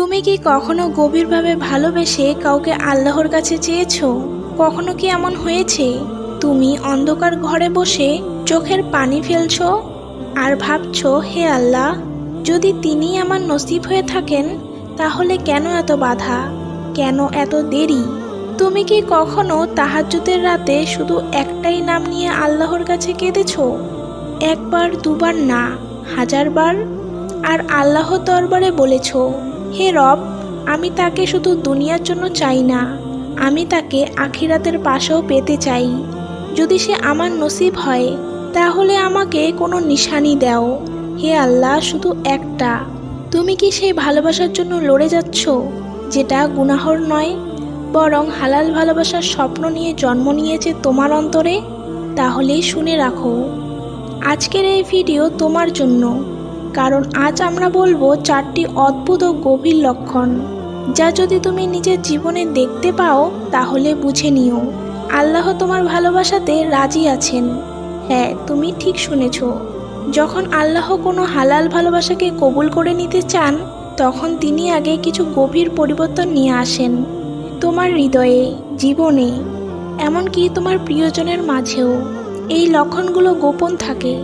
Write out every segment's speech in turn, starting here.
তুমি কি কখনো গভীরভাবে ভালোবেসে কাউকে আল্লাহর কাছে চেয়েছো? কখনো কি এমন হয়েছে? তুমি অন্ধকার ঘরে বসে চোখের পানি ফেলছো আর ভাবছ, হে আল্লাহ, যদি তিনি আমার নসিব হয়ে থাকেন, তাহলে কেন এত বাধা? কেন এত দেরি? তুমি কি কখনো তাহাজ্জুদের রাতে শুধু একটাই নাম নিয়ে আল্লাহর কাছে কেঁদেছ? একবার, দুবার না, হাজারবার? আর আল্লাহ দরবারে বলেছ হে রব, আমি তাকে শুধু দুনিয়ার জন্য চাই না, আমি তাকে আখিরাতের পাশেও পেতে চাই। যদি সে আমার নসিব হয়, তাহলে আমাকে কোনো নিশানি দাও। হে আল্লাহ, শুধু একটা। তুমি কি সেই ভালোবাসার জন্য লড়ে যাচ্ছ, যেটা গুনাহর নয়, বরং হালাল ভালোবাসার স্বপ্ন নিয়ে জন্ম নিয়েছে তোমার অন্তরে? তাহলেই শুনে রাখো। আজকের এই ভিডিও তোমার জন্য। কারণ আজ আমরা বলব চারটি অদ্ভুত ও গভীর লক্ষণ, যা যদি তুমি নিজের জীবনে দেখতে পাও, তাহলে বুঝে নিও। আল্লাহ তোমার ভালোবাসাতে রাজি আছেন। হ্যাঁ তুমি ঠিক শুনেছ। যখন আল্লাহ কোনো হালাল ভালোবাসাকে কবুল করে নিতে চান, তখন তিনি আগে কিছু গভীর পরিবর্তন নিয়ে আসেন। তোমার হৃদয়ে, জীবনে, এমনকি তোমার প্রিয়জনের মাঝেও এই লক্ষণগুলো গোপন থাকে।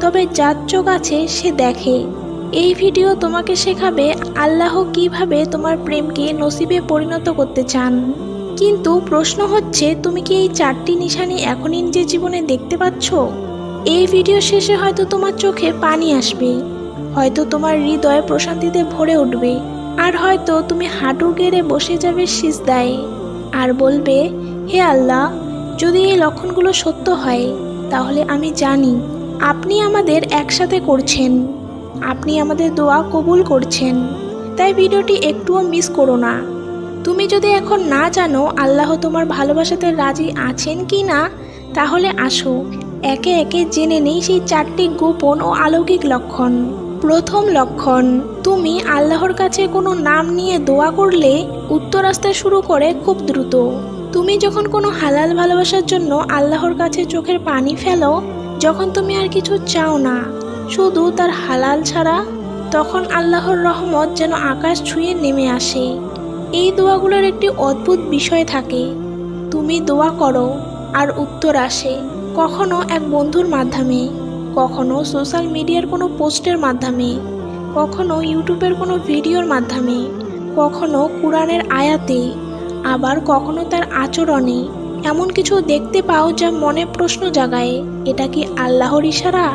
তবে যার চোখ আছে সে দেখে। এই ভিডিও তোমাকে শেখাবে আল্লাহ কীভাবে তোমার প্রেমকে নসিবে পরিণত করতে চান। কিন্তু প্রশ্ন হচ্ছে, তুমি কি এই চারটি নিশানি এখনই নিজের জীবনে দেখতে পাচ্ছ? এই ভিডিও শেষে হয়তো তোমার চোখে পানি আসবে। হয়তো তোমার হৃদয় প্রশান্তিতে ভরে উঠবে। আর হয়তো তুমি হাঁটু গেড়ে বসে যাবে সিজদায় আর বলবে, হে আল্লাহ, যদি এই লক্ষণগুলো সত্য হয়, তাহলে আমি জানি আপনি আমাদের একসাথে করছেন। আপনি আমাদের দোয়া কবুল করছেন। তাই ভিডিওটি একটুও মিস করো না। তুমি যদি এখন না জানো আল্লাহ তোমার ভালোবাসাতে রাজি আছেন কি না, তাহলে আসো। একে একে জেনে নেই সেই চারটি গোপন ও আলৌকিক লক্ষণ। প্রথম লক্ষণ, তুমি আল্লাহর কাছে কোনো নাম নিয়ে দোয়া করলে উত্তর আসতে শুরু করে খুব দ্রুত। তুমি যখন কোনো হালাল ভালোবাসার জন্য আল্লাহর কাছে চোখের পানি ফেলো যখন তুমি আর কিছু চাও না, শুধু তার হালাল ছাড়া, তখন আল্লাহর রহমত যেন আকাশ ছুঁয়ে নেমে আসে। এই দোয়াগুলোর একটি অদ্ভুত বিষয় থাকে। তুমি দোয়া করো আর উত্তর আসে কখনো এক বন্ধুর মাধ্যমে, কখনো সোশ্যাল মিডিয়ার কোনো পোস্টের মাধ্যমে, কখনো ইউটিউবের কোনো ভিডিওর মাধ্যমে, কখনো কোরআনের আয়াতে, আবার কখনো তার আচরণে। এমন কিছু দেখতে পাও যা মনে প্রশ্ন জাগায়। এটা কি আল্লাহর ইশারা?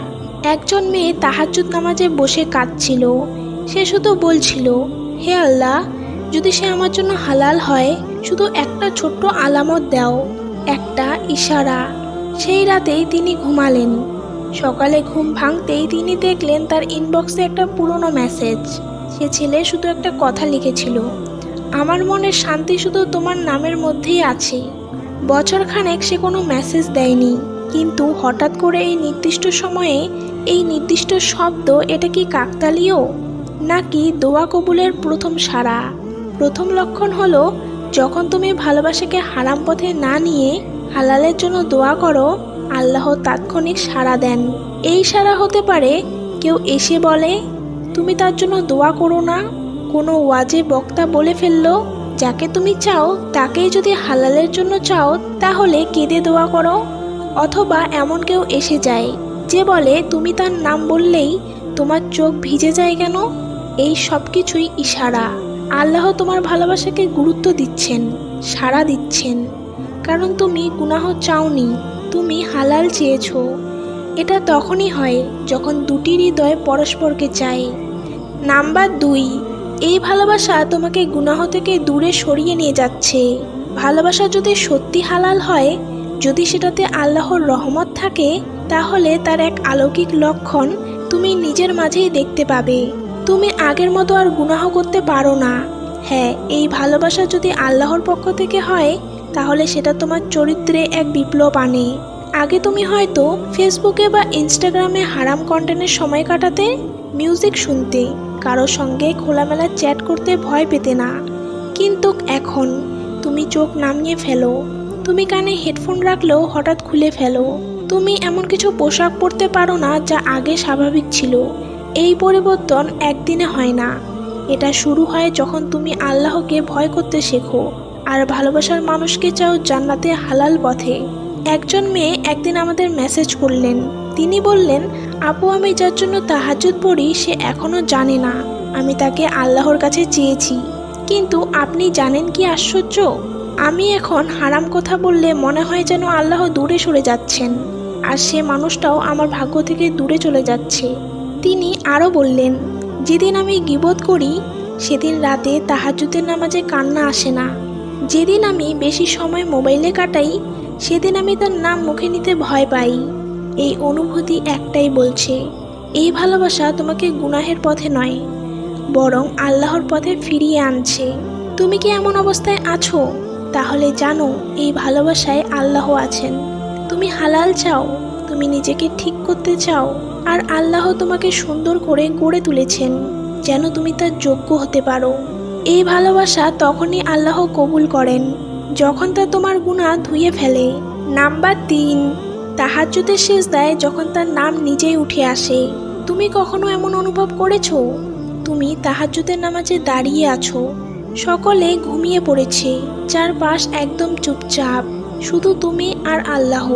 একজন মেয়ে তাহাজ্জুদ নামাজে বসে কাঁদছিল। সে শুধু বলছিল, হে আল্লাহ, যদি সে আমার জন্য হালাল হয়, শুধু একটা ছোট্ট আলামত দাও, একটা ইশারা। সেই রাতেই তিনি ঘুমালেন। সকালে ঘুম ভাঙতেই তিনি দেখলেন তার ইনবক্সে একটা পুরনো মেসেজ সে ছেলে শুধু একটা কথা লিখেছিল, আমার মনের শান্তি শুধু তোমার নামের মধ্যেই আছে। বছরখানেক সে কোনো মেসেজ দেয়নি। কিন্তু হঠাৎ করে এই নির্দিষ্ট সময়ে এই নির্দিষ্ট শব্দ, এটা কি কাকতালীয়? নাকি দোয়া কবুলের প্রথম সাড়া? প্রথম লক্ষণ হলো, যখন তুমি ভালোবাসাকে হারাম পথে না নিয়ে হালালের জন্য দোয়া করো, আল্লাহ তাৎক্ষণিক সাড়া দেন। এই সাড়া হতে পারে, কেউ এসে বলে, তুমি তার জন্য দোয়া করো না। কোনো ওয়াজে বক্তা বলে ফেলল যাকে তুমি চাও, তাকেই যদি হালালের জন্য চাও, তাহলে কেঁদে দোয়া করো। অথবা এমন কেউ এসে যায়, যে বলে, তুমি তার নাম বললেই তোমার চোখ ভিজে যায় কেন? এই সব কিছুই ইশারা। আল্লাহ তোমার ভালোবাসাকে গুরুত্ব দিচ্ছেন, সাড়া দিচ্ছেন। কারণ তুমি গুনাহ চাওনি, তুমি হালাল চেয়েছ। এটা তখনই হয় যখন দুটি হৃদয় পরস্পরকে চায়। নাম্বার দুই এই ভালোবাসা তোমাকে গুনাহ থেকে দূরে সরিয়ে নিয়ে যাচ্ছে। ভালোবাসা যদি সত্যি হালাল হয়, যদি সেটাতে আল্লাহর রহমত থাকে, তাহলে তার এক আলৌকিক লক্ষণ তুমি নিজের মাঝেই দেখতে পাবে। তুমি আগের মতো আর গুনাহ করতে পারো না। হ্যাঁ এই ভালোবাসা যদি আল্লাহর পক্ষ থেকে হয়, তাহলে সেটা তোমার চরিত্রে এক বিপ্লব আনে। আগে তুমি হয়তো ফেসবুকে বা ইনস্টাগ্রামে হারাম কন্টেন্টের সময় কাটাতে মিউজিক শুনতে। কারও সঙ্গে খোলামেলা চ্যাট করতে ভয় পেতে না। কিন্তু এখন তুমি চোখ নামিয়ে ফেলো। তুমি কানে হেডফোন রাখলেও হঠাৎ খুলে ফেলো। তুমি এমন কিছু পোশাক পরতে পারো না যা আগে স্বাভাবিক ছিল। এই পরিবর্তন একদিনে হয় না। এটা শুরু হয় যখন তুমি আল্লাহকে ভয় করতে শেখো। আর ভালোবাসার মানুষকে চাও জান্নাতে হালাল পথে। একজন মেয়ে একদিন আমাদের মেসেজ করলেন। তিনি বললেন, আপু, আমি যার জন্য তাহাজুদ পড়ি, সে এখনও জানে না। আমি তাকে আল্লাহর কাছে চেয়েছি। কিন্তু আপনি জানেন কি আশ্চর্য? আমি এখন হারাম কথা বললে মনে হয় যেন আল্লাহ দূরে সরে যাচ্ছেন। আর সে মানুষটাও আমার ভাগ্য থেকে দূরে চলে যাচ্ছে। তিনি আরও বললেন, যেদিন আমি গিবত করি, সেদিন রাতে তাহাজুদের নামাজে কান্না আসে না। যেদিন আমি বেশি সময় মোবাইলে কাটাই, সেদিন আমি তার নাম মুখে নিতে ভয় পাই। এই অনুভূতি একটাই বলছে, এই ভালোবাসা তোমাকে গুনাহের পথে নয়, বরং আল্লাহর পথে ফিরিয়ে আনছে। তুমি কি এমন অবস্থায় আছো? তাহলে জানো, এই ভালোবাসায় আল্লাহ আছেন। তুমি হালাল চাও, তুমি নিজেকে ঠিক করতে চাও, আর আল্লাহ তোমাকে সুন্দর করে গড়ে তুলেছেন, যেন তুমি তার যোগ্য হতে পারো। এই ভালোবাসা তখনই আল্লাহ কবুল করেন, যখন তা তোমার গুণা ধুয়ে ফেলে। নাম্বার তিন, তাহাজ্জুদের শেষ দেয় যখন তার নাম নিজেই উঠে আসে, তুমি কখনো এমন অনুভব করেছ? তুমি তাহাজ্জুদের নামাজে দাঁড়িয়ে আছো, সকলে ঘুমিয়ে পড়েছে, চারপাশ একদম চুপচাপ, শুধু তুমি আর আল্লাহ।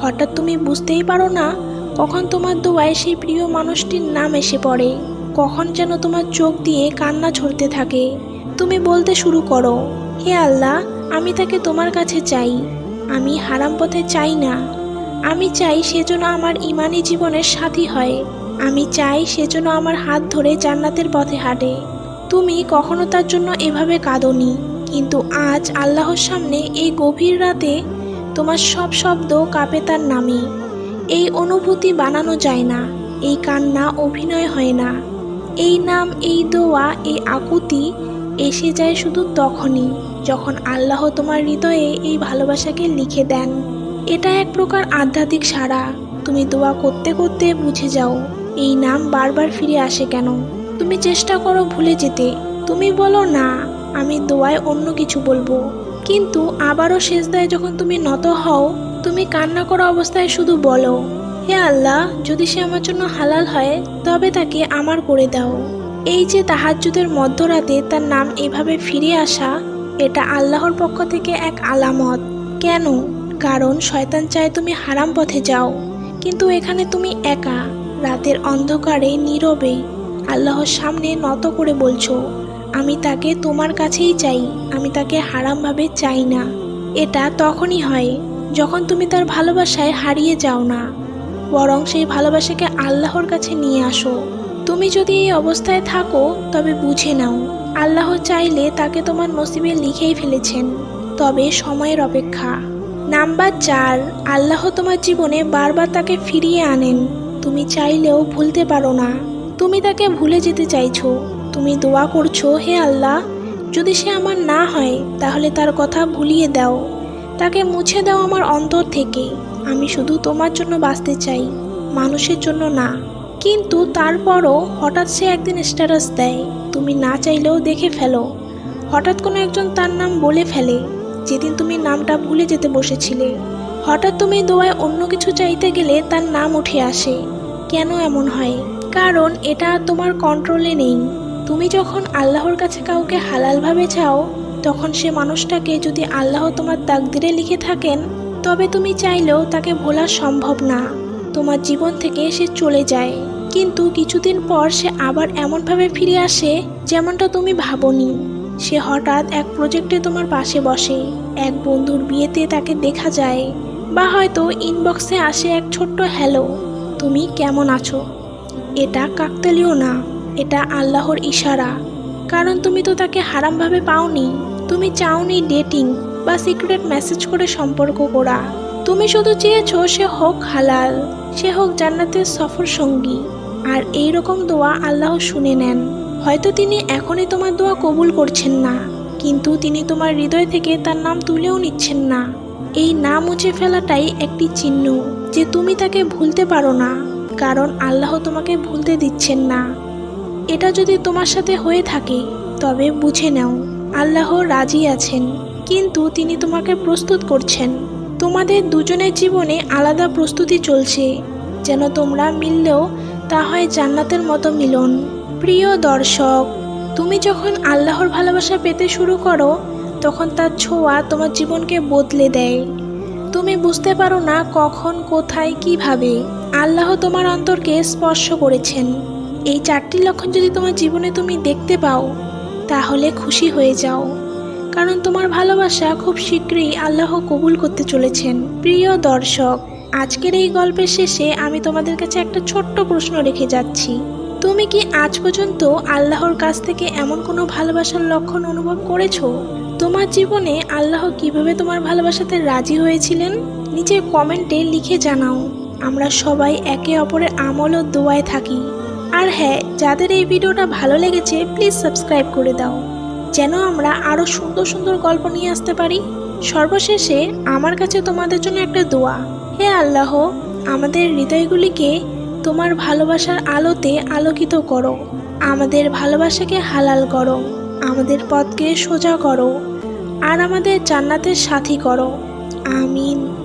হঠাৎ তুমি বুঝতেই পারো না কখন তোমার দোয়ায় সেই প্রিয় মানুষটির নাম এসে পড়ে। কখন যেন তোমার চোখ দিয়ে কান্না ঝরতে থাকে। তুমি বলতে শুরু করো, হে আল্লাহ, আমি তাকে তোমার কাছে চাই। আমি হারাম পথে চাই না। আমি চাই সেজন্য আমার ইমানি জীবনের সাথী হয়। আমি চাই সেজন্য আমার হাত ধরে জান্নাতের পথে হাঁটে। তুমি কখনো তার জন্য এভাবে কাঁদনি, কিন্তু আজ আল্লাহর সামনে এই গভীর রাতে তোমার সব শব্দ কাঁপে তার নামে। এই অনুভূতি বানানো যায় না, এই কান্না অভিনয় হয় না। এই নাম, এই দোয়া, এই আকুতি এসে যায় শুধু তখনই, যখন আল্লাহ তোমার হৃদয়ে এই ভালোবাসাকে লিখে দেন। এটা এক প্রকার আধ্যাত্মিক সাড়া। তুমি দোয়া করতে করতে বুঝে যাও, এই নাম বারবার ফিরে আসে কেন? তুমি চেষ্টা করো ভুলে যেতে। তুমি বলো, না, আমি দোয়ায় অন্য কিছু বলব। কিন্তু আবারও শেষদায় যখন তুমি নত হও, তুমি কান্না করা অবস্থায় শুধু বলো হে আল্লাহ, যদি সে আমার জন্য হালাল হয়, তবে তাকে আমার করে দাও। এই যে তাহাজ্জুদের মধ্যরাতে তার নাম এভাবে ফিরে আসা, এটা আল্লাহর পক্ষ থেকে এক আলামত। কেন? কারণ শয়তান চায় তুমি হারাম পথে যাও। কিন্তু এখানে তুমি একা, রাতের অন্ধকারে, নীরবে। আল্লাহর সামনে নত করে বলছো, আমি তাকে তোমার কাছেই চাই, আমি তাকে হারামভাবে চাই না। এটা তখনই হয়, যখন তুমি তার ভালোবাসায় হারিয়ে যাও না। বরং সেই ভালোবাসাকে আল্লাহর কাছে নিয়ে আসো। তুমি যদি এই অবস্থায় থাকো, তবে বুঝে নাও, আল্লাহ চাইলে তাকে তোমার নসিবে লিখেই ফেলেছেন। তবে সময়ের অপেক্ষা। নাম্বার চার, আল্লাহ তোমার জীবনে বারবার তাকে ফিরিয়ে আনেন। তুমি চাইলেও ভুলতে পারো না। তুমি তাকে ভুলে যেতে চাইছো। তুমি দোয়া করছ, হে আল্লাহ, যদি সে আমার না হয়, তাহলে তার কথা ভুলিয়ে দাও। তাকে মুছে দাও আমার অন্তর থেকে। আমি শুধু তোমার জন্য বাঁচতে চাই, মানুষের জন্য না। কিন্তু তারপরও হঠাৎ সে একদিন স্ট্যাটাস দেয়, তুমি না চাইলেও দেখে ফেলো। হঠাৎ কোনো একজন তার নাম বলে ফেলে, যেদিন তুমি নামটা ভুলে যেতে বসেছিলে। হঠাৎ তুমি দোয়ায় অন্য কিছু চাইতে গেলে তার নাম উঠে আসে। কেন এমন হয়? কারণ এটা তোমার কন্ট্রোলে নেই। তুমি যখন আল্লাহর কাছে কাউকে হালালভাবে চাও, তখন সে মানুষটাকে যদি আল্লাহ তোমার তাকদিরে লিখে থাকেন তবে তুমি চাইলেও তাকে ভোলা সম্ভব না। তোমার জীবন থেকে সে চলে যায়। কিন্তু কিছুদিন পর সে আবার এমনভাবে ফিরে আসে, যেমনটা তুমি ভাবনি। সে হঠাৎ এক প্রজেক্টে তোমার পাশে বসে। এক বন্ধুর বিয়েতে তাকে দেখা যায়, বা হয়তো ইনবক্সে আসে এক ছোট্ট হ্যালো তুমি কেমন আছো? এটা কাকতালিও না, এটা আল্লাহর ইশারা। কারণ তুমি তো তাকে হারামভাবে পাওনি, তুমি চাওনি ডেটিং বা সিক্রেট মেসেজ করে সম্পর্ক করা। তুমি শুধু চেয়েছো সে হোক হালাল, সে হোক জান্নাতের সফর সঙ্গী। আর এই রকম দোয়া আল্লাহ শুনে নেন। হয়তো তিনি এখনই তোমার দোয়া কবুল করছেন না, কিন্তু তিনি তোমার হৃদয় থেকে তার নাম তুলেও নিচ্ছেন না। এই না মুছে ফেলাটাই একটি চিহ্ন যে তুমি তাকে ভুলতে পারো না, কারণ আল্লাহ তোমাকে ভুলতে দিচ্ছেন না। এটা যদি তোমার সাথে হয়ে থাকে, তবে বুঝে নাও, আল্লাহ রাজি আছেন। কিন্তু তিনি তোমাকে প্রস্তুত করছেন। তোমাদের দুজনের জীবনে আলাদা প্রস্তুতি চলছে। যেন তোমরা মিললেও তা হয় জান্নাতের মতো মিলন। প্রিয় দর্শক, তুমি যখন আল্লাহর ভালোবাসা পেতে শুরু করো, তখন তার ছোঁয়া তোমার জীবনকে বদলে দেয়। তুমি বুঝতে পারো না কখন, কোথায়, কীভাবে আল্লাহ তোমার অন্তরকে স্পর্শ করেছেন। এই চারটি লক্ষণ যদি তোমার জীবনে তুমি দেখতে পাও, তাহলে খুশি হয়ে যাও। কারণ তোমার ভালোবাসা খুব শীঘ্রই আল্লাহ কবুল করতে চলেছেন। প্রিয় দর্শক, আজকের এই গল্পের শেষে আমি তোমাদের কাছে একটা ছোট্ট প্রশ্ন রেখে যাচ্ছি। তুমি কি আজ পর্যন্ত আল্লাহর কাছ থেকে এমন কোনো ভালোবাসার লক্ষণ অনুভব করেছ? তোমার জীবনে আল্লাহ কীভাবে তোমার ভালোবাসাতে রাজি হয়েছিলেন? নিচে কমেন্টে লিখে জানাও। আমরা সবাই একে অপরের আমল ও দোয়ায় থাকি। আর হ্যাঁ যাদের এই ভিডিওটা ভালো লেগেছে, প্লিজ সাবস্ক্রাইব করে দাও। যেন আমরা আরও সুন্দর সুন্দর গল্প নিয়ে আসতে পারি। সর্বশেষে আমার কাছে তোমাদের জন্য একটা দোয়া। হে আল্লাহ, আমাদের হৃদয়গুলিকে তোমার ভালোবাসার আলোতে আলোকিত করো। আমাদের ভালোবাসাকে হালাল করো। আমাদের পথকে সোজা করো। আর আমাদের জান্নাতের সাথী করো। আমিন।